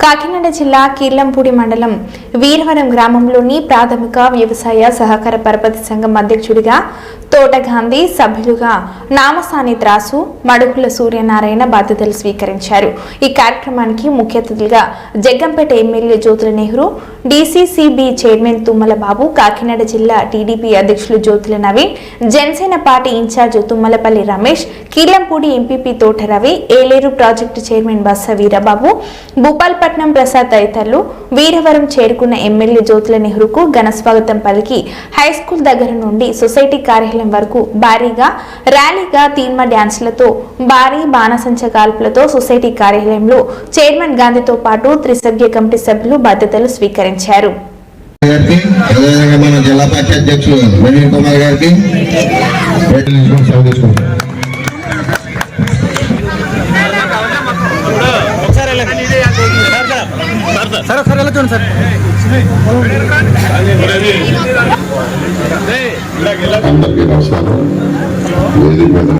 కాకినాడ జిల్లా కీర్లంపూడి మండలం వీరవరం గ్రామంలోని ప్రాథమిక వ్యవసాయ సహకార పరపతి సంఘం అధ్యక్షుడిగా తోటగాంధీ సభ్యులుగా నామసాని త్రాసు మడుగుల సూర్యనారాయణ బాధ్యతలు స్వీకరించారు. ఈ కార్యక్రమానికి ముఖ్య అతిథులుగా Jaggampeta MLA Jyothula Nehru DCCB chairman Tummala Babu Kakinada జిల్లా టీడీపీ అధ్యక్షులు Jyothula Naveen Janasena party in-charge Tummalapalli Ramesh Kirlampudi MPP Thota Ravi Yeleru project chairman Bassa Veerababu Bhupalapatnam Prasad తదితరులు వీరవరం చేరుకున్న ఎమ్మెల్యే జ్యోతుల నెహ్రూకు ఘనస్వాగతం పలికి హైస్కూల్ దగ్గర నుండి సొసైటీ కార్యాలయం వరకు భారీగా ర్యాలీగా తీన్మ డ్యాన్స్లతో భారీ బాణసంచ కాల్పులతో సొసైటీ కార్యాలయంలో చైర్మన్ గాంధీతో పాటు త్రిసభ్య కమిటీ సభ్యులు బాధ్యతలు స్వీకరించారు. మన జిల్లా పార్టీ అధ్యక్షులు కుమార్ గారికి. పేటలు తీసుకొని సెలవు తీసుకుంటాం సార్ ఒకసారి వెళ్ళొచ్చు సార్ అందరికీ నమస్కారం వేదిక మీద